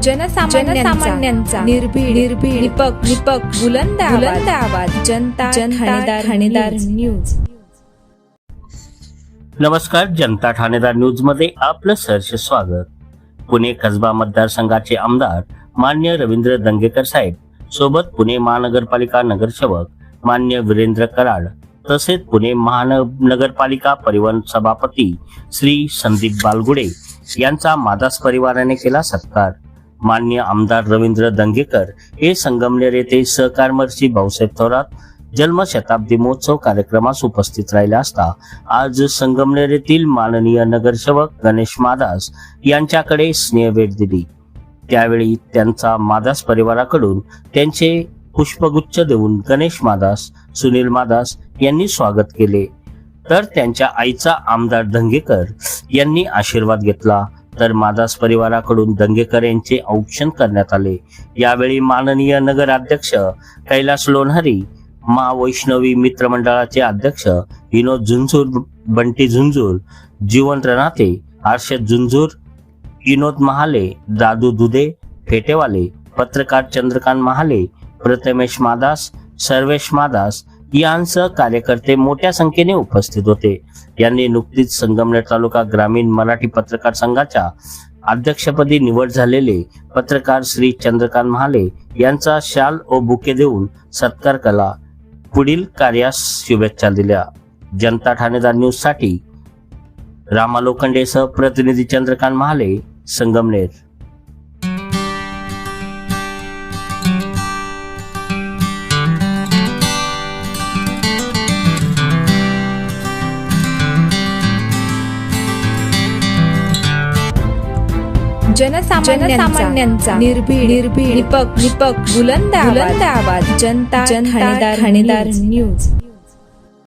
जनसामान्यांचा निर्भीड निर्भीड निपक निपक बुलंद बुलंद आवाज. जनता जनता ठाणेदार न्यूज. नमस्कार जनता ठाणेदार न्यूजमध्ये आपलं सहर्ष स्वागत. पुणे कसबा मतदारसंघाचे आमदार मान्य रवींद्र दंगेकर साहेब सोबत पुणे महानगरपालिका नगरसेवक मान्य वीरेंद्र कराड तसेच पुणे महानगरपालिका परिवहन सभापती श्री संदीप बालगुडे यांचा मादास परिवाराने केला सत्कार. मान्य आमदार रवींद्र दंगेकर हे संगमनेर येथे सहकारमर्शी भाऊसाहेब थोरात जन्मशताब्दी महोत्सव कार्यक्रमास उपस्थित राहिले असता आज संगमनेर येथील माननीय नगरसेवक गणेश मादास यांच्याकडे स्नेह भेट दिली. त्यावेळी त्यांचा मादास परिवाराकडून त्यांचे पुष्पगुच्छ देऊन गणेश मादास सुनील मादास यांनी स्वागत केले. तर त्यांच्या आईचा आमदार धंगेकर यांनी आशीर्वाद घेतला. तर मादास परिवाराकडून दंगेकर यांचे औक्षण करण्यात आले. यावेळी माननीय नगराध्यक्ष कैलास लोणहरी महावैष्णवी मित्र मंडळाचे अध्यक्ष विनोद झुंझूर बंटी झुंझूर जीवन रनाते हर्षद झुंझूर विनोद महाले दादू दुधे फेटेवाले पत्रकार चंद्रकांत महाले प्रथमेश मादास सर्वेश मादास यांसह कार्यकर्ते मोठ्या संख्येने उपस्थित होते. यांनी नुकतीच संगमनेर तालुका ग्रामीण मराठी पत्रकार संघाच्या अध्यक्षपदी निवड झालेले पत्रकार श्री चंद्रकांत महाले यांचा शाल व बुके देऊन सत्कार कला. पुढील कार्यास शुभेच्छा दिल्या. जनता ठाणेदार न्यूजसाठी रामा लोखंडेसह प्रतिनिधी चंद्रकांत महाले संगमनेर. जनसामान्यांचा निर्भीड निर्भीड निपक निपक बुलंद बुलंद आवाज. जनता जनता ठाणेदार न्यूज.